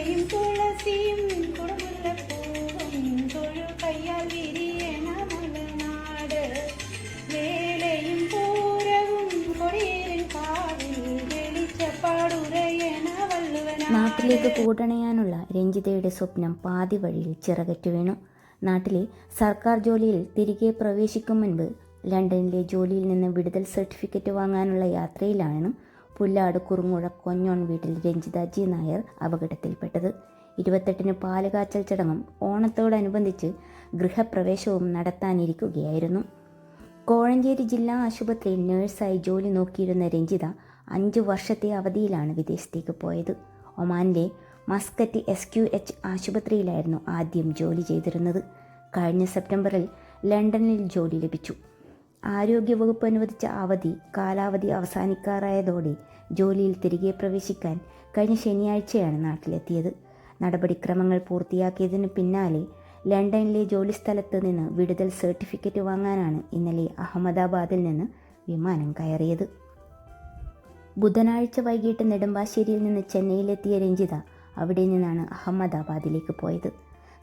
വേലയും തുളസിയും കൊടുമുല്ലപ്പൂവും തൊഴു കയ്യാൽ വിരിയണ വേലയും പൂരവും വള്ളുവനാട്. നാട്ടിലേക്ക് കൂടണയാനുള്ള രഞ്ജിതയുടെ സ്വപ്നം പാതി വഴിയിൽ ചിറകറ്റു വീണു. നാട്ടിലെ സർക്കാർ ജോലിയിൽ തിരികെ പ്രവേശിക്കും മുൻപ് ലണ്ടനിലെ ജോലിയിൽ നിന്ന് വിടുതൽ സർട്ടിഫിക്കറ്റ് വാങ്ങാനുള്ള യാത്രയിലാണ് പുല്ലാട് കുറുങ്ങുഴ കൊഞ്ഞോൺ വീട്ടിൽ രഞ്ജിത ജി നായർ അപകടത്തിൽപ്പെട്ടത്. ഇരുപത്തെട്ടിന് പാലുകാച്ചൽ ചടങ്ങും ഓണത്തോടനുബന്ധിച്ച് ഗൃഹപ്രവേശവും നടത്താനിരിക്കുകയായിരുന്നു. കോഴഞ്ചേരി ജില്ലാ ആശുപത്രിയിൽ നഴ്സായി ജോലി നോക്കിയിരുന്ന രഞ്ജിത അഞ്ച് വർഷത്തെ അവധിയിലാണ് വിദേശത്തേക്ക് പോയത്. ഒമാനിലെ മസ്കറ്റ് എസ് ക്യു എച്ച് ആശുപത്രിയിലായിരുന്നു ആദ്യം ജോലി ചെയ്തിരുന്നത്. കഴിഞ്ഞ സെപ്റ്റംബറിൽ ലണ്ടനിൽ ജോലി ലഭിച്ചു. ആരോഗ്യവകുപ്പ് അനുവദിച്ച അവധി കാലാവധി അവസാനിക്കാറായതോടെ ജോലിയിൽ തിരികെ പ്രവേശിക്കാൻ കഴിഞ്ഞ ശനിയാഴ്ചയാണ് നാട്ടിലെത്തിയത്. നടപടിക്രമങ്ങൾ പൂർത്തിയാക്കിയതിനു പിന്നാലെ ലണ്ടനിലെ ജോലിസ്ഥലത്ത് നിന്ന് വിടുതൽ സർട്ടിഫിക്കറ്റ് വാങ്ങാനാണ് ഇന്നലെ അഹമ്മദാബാദിൽ നിന്ന് വിമാനം കയറിയത്. ബുധനാഴ്ച വൈകിട്ട് നെടുമ്പാശ്ശേരിയിൽ നിന്ന് ചെന്നൈയിലെത്തിയ രഞ്ജിത അവിടെ നിന്നാണ് അഹമ്മദാബാദിലേക്ക് പോയത്.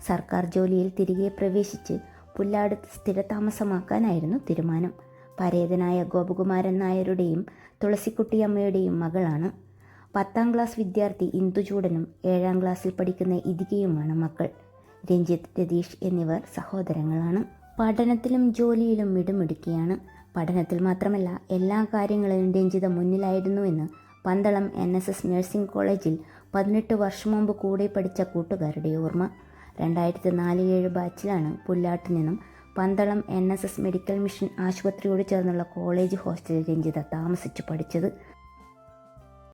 സർക്കാർ ജോലിയിൽ തിരികെ പ്രവേശിച്ച് പുല്ലാട് സ്ഥിരതാമസമാക്കാനായിരുന്നു തീരുമാനം. പരേതനായ ഗോപകുമാരൻ നായരുടെയും തുളസിക്കുട്ടിയമ്മയുടെയും മകളാണ്. പത്താം ക്ലാസ് വിദ്യാർത്ഥി ഇന്ദുചൂടനും ഏഴാം ക്ലാസ്സിൽ പഠിക്കുന്ന ഇതികയുമാണ് മക്കൾ. രഞ്ജിത്ത് രതീഷ് എന്നിവർ സഹോദരങ്ങളാണ്. പഠനത്തിലും ജോലിയിലും മിടുമിടുക്കിയാണ്. പഠനത്തിൽ മാത്രമല്ല എല്ലാ കാര്യങ്ങളിലും Ranjitha മുന്നിലായിരുന്നുവെന്ന് Pandalam N S S nursing കോളേജിൽ പതിനെട്ട് വർഷം മുമ്പ് കൂടെ പഠിച്ച കൂട്ടുകാരുടെ ഓർമ്മ. രണ്ടായിരത്തി നാല് ഏഴ് ബാച്ചിലാണ് പുല്ലാട്ടിൽ നിന്നും Pandalam N S S medical mission ആശുപത്രിയോട് ചേർന്നുള്ള കോളേജ് ഹോസ്റ്റലിൽ രഞ്ജിത താമസിച്ചു പഠിച്ചത്.